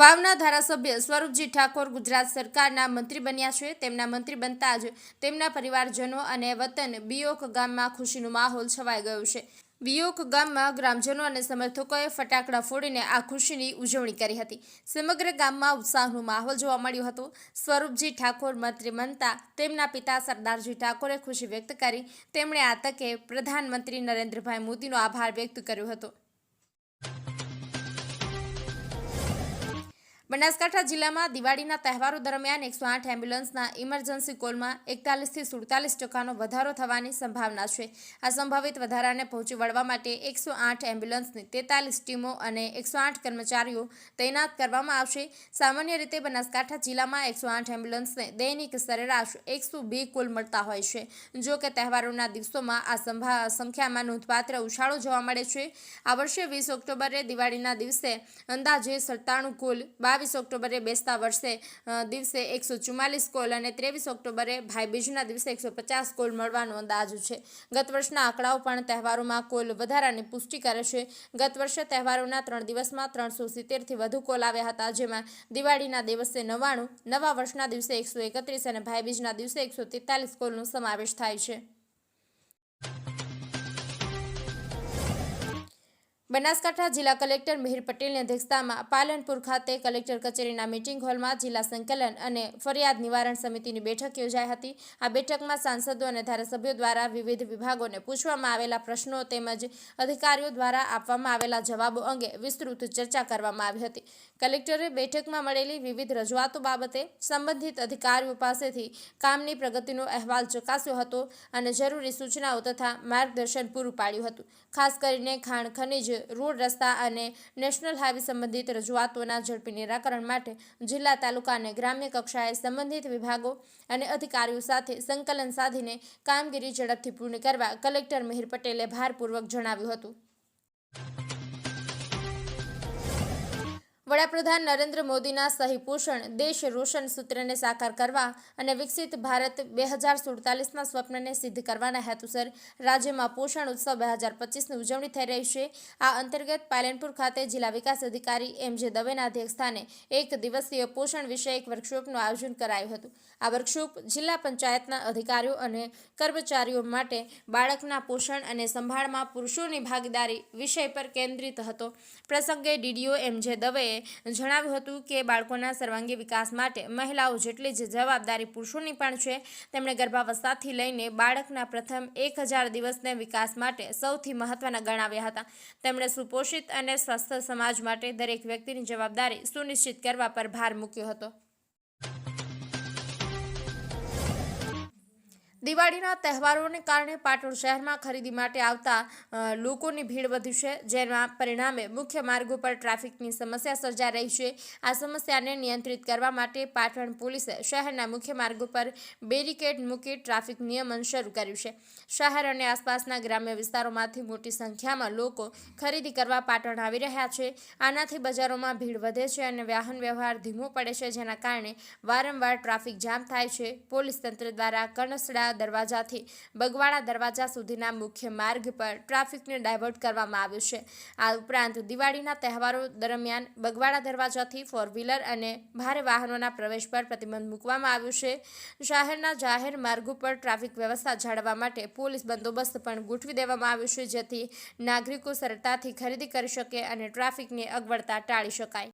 વાવના ધારાસભ્ય સ્વરૂપજી ઠાકોર ગુજરાત સરકારના મંત્રી બન્યા છે. તેમના મંત્રી બનતા જ તેમના પરિવારજનો અને વતન બિયોક ગામમાં ખુશીનો માહોલ છવાઈ ગયો છે. બિયોક ગામમાં ગ્રામજનો અને સમર્થકોએ ફટાકડા ફોડીને આ ખુશીની ઉજવણી કરી હતી. સમગ્ર ગામમાં ઉત્સાહનો માહોલ જોવા મળ્યો હતો. સ્વરૂપજી ઠાકોર મંત્રી બનતા તેમના પિતા સરદારજી ઠાકોરે ખુશી વ્યક્ત કરી. તેમણે આ તકે પ્રધાનમંત્રી નરેન્દ્રભાઈ મોદીનો આભાર વ્યક્ત કર્યો હતો. બનાસકાંઠા જિલ્લામાં દિવાળીના તહેવારો દરમિયાન એકસો આઠ એમ્બ્યુલન્સના ઇમરજન્સી કોલમાં એકતાલીસથી સુડતાલીસ ટકાનો વધારો થવાની સંભાવના છે. આ સંભવિત વધારાને પહોંચી વળવા માટે એકસો આઠ એમ્બ્યુલન્સની તેતાલીસ ટીમો અને એકસો આઠ કર્મચારીઓ તૈનાત કરવામાં આવશે. સામાન્ય રીતે બનાસકાંઠા જિલ્લામાં એકસો આઠ એમ્બ્યુલન્સને દૈનિક સરેરાશ એકસો બે કુલ મળતા હોય છે. જો કે તહેવારોના દિવસોમાં આ સંભા સંખ્યામાં નોંધપાત્ર ઉછાળો જોવા મળે છે. આ વર્ષે વીસ ઓક્ટોબરે દિવાળીના દિવસે અંદાજે સત્તાણું કુલ બાવીસ ઓક્ટોબરે બેસતા વર્ષે દિવસે એકસો ચુમ્માલીસ કોલ અને ત્રેવીસ ઓક્ટોબરે ભાઈબીજના દિવસે એકસો પચાસ કોલ મળવાનો અંદાજ છે. ગત વર્ષના આંકડાઓ પણ તહેવારોમાં કોલ વધારાની પુષ્ટિ કરે છે. ગત વર્ષે તહેવારોના ત્રણ દિવસમાં ત્રણસો સિત્તેરથી વધુ કોલ આવ્યા હતા, જેમાં દિવાળીના દિવસે નવ્વાણું, નવા વર્ષના દિવસે એકસો એકત્રીસ અને ભાઈબીજના દિવસે એકસો તેતાલીસ કોલનો સમાવેશ થાય છે. બનાસકાંઠા જિલ્લા કલેક્ટર મિહિર પટેલની અધ્યક્ષતામાં પાલનપુર ખાતે કલેક્ટર કચેરીના મિટિંગ હોલમાં જિલ્લા સંકલન અને ફરિયાદ નિવારણ સમિતિની બેઠક યોજાઈ હતી. આ બેઠકમાં સાંસદો અને ધારાસભ્યો દ્વારા વિવિધ વિભાગોને પૂછવામાં આવેલા પ્રશ્નો તેમજ અધિકારીઓ દ્વારા આપવામાં આવેલા જવાબો અંગે વિસ્તૃત ચર્ચા કરવામાં આવી હતી. કલેક્ટરે બેઠકમાં મળેલી વિવિધ રજૂઆતો બાબતે સંબંધિત અધિકારીઓ પાસેથી કામની પ્રગતિનો અહેવાલ ચકાસ્યો હતો અને જરૂરી સૂચનાઓ તથા માર્ગદર્શન પૂરું પાડ્યું હતું. ખાસ કરીને ખાણ ખનીજ રોડ રસ્તા અને નેશનલ હાઈવે સંબંધિત રજૂઆતોના ઝડપી નિરાકરણ માટે જિલ્લા, તાલુકા અને ગ્રામ્ય કક્ષાએ સંબંધિત વિભાગો અને અધિકારીઓ સાથે સંકલન સાધીને કામગીરી ઝડપથી પૂર્ણ કરવા કલેક્ટર મિહિર પટેલે ભારપૂર્વક જણાવ્યું હતું. વડાપ્રધાન નરેન્દ્ર મોદીના સહી પોષણ દેશ રોશન સૂત્રને સાકાર કરવા અને વિકસિત ભારત બે હજાર સુડતાલીસના સ્વપ્નને સિદ્ધ કરવાના હેતુસર રાજ્યમાં પોષણ ઉત્સવ બે હજાર પચીસની ઉજવણી થઈ રહી છે. આ અંતર્ગત પાલનપુર ખાતે જિલ્લા વિકાસ અધિકારી એમ જે દવેના અધ્યક્ષસ્થાને એક દિવસીય પોષણ વિષયક વર્કશોપનું આયોજન કરાયું હતું. આ વર્કશોપ જિલ્લા પંચાયતના અધિકારીઓ અને કર્મચારીઓ માટે બાળકના પોષણ અને સંભાળમાં પુરુષોની ભાગીદારી વિષય પર કેન્દ્રિત હતો. પ્રસંગે ડીડીઓ એમ જે દવેએ જણાવ્યું હતું કે બાળકોના સર્વાંગી વિકાસ માટે મહિલાઓ જેટલી જ જવાબદારી પુરુષોની પણ છે, તેમણે ગર્ભાવસ્થાથી લઈને બાળકના પ્રથમ એક હજાર દિવસને વિકાસ માટે સૌથી મહત્વના ગણાવ્યા હતા. તેમણે સુપોષિત અને સ્વસ્થ સમાજ માટે દરેક વ્યક્તિની જવાબદારી સુનિશ્ચિત કરવા પર ભાર મૂક્યો હતો. દિવાળીના તહેવારોને કારણે પાટણ શહેરમાં ખરીદી માટે આવતા લોકોની ભીડ વધી છે, જેના પરિણામે મુખ્ય માર્ગો પર ટ્રાફિકની સમસ્યા સર્જાઈ રહી છે. આ સમસ્યાને નિયંત્રિત કરવા માટે પાટણ પોલીસે શહેરના મુખ્ય માર્ગો પર બેરિકેડ મૂકી ટ્રાફિક નિયમન શરૂ કર્યું છે. શહેર અને આસપાસના ગ્રામ્ય વિસ્તારોમાંથી મોટી સંખ્યામાં લોકો ખરીદી કરવા પાટણ આવી રહ્યા છે. આનાથી બજારોમાં ભીડ વધે છે અને વાહન વ્યવહાર ધીમો પડે છે, જેના કારણે વારંવાર ટ્રાફિક જામ થાય છે. પોલીસ તંત્ર દ્વારા કણસડા દરવાજાથી બગવાડા દરવાજા સુધીના મુખ્ય માર્ગ પર ટ્રાફિકને ડાયવર્ટ કરવામાં આવ્યું છે. આ ઉપરાંત દિવાળીના તહેવારો દરમિયાન બગવાડા દરવાજાથી ફોર વ્હીલર અને ભારે વાહનોના પ્રવેશ પર પ્રતિબંધ મૂકવામાં આવ્યું છે. શહેરના જાહેર માર્ગો પર ટ્રાફિક વ્યવસ્થા જાળવવા માટે પોલીસ બંદોબસ્ત પણ ગોઠવી દેવામાં આવ્યો છે જેથી નાગરિકો સરળતાથી ખરીદી કરી શકે અને ટ્રાફિકની અગવડતા ટાળી શકાય.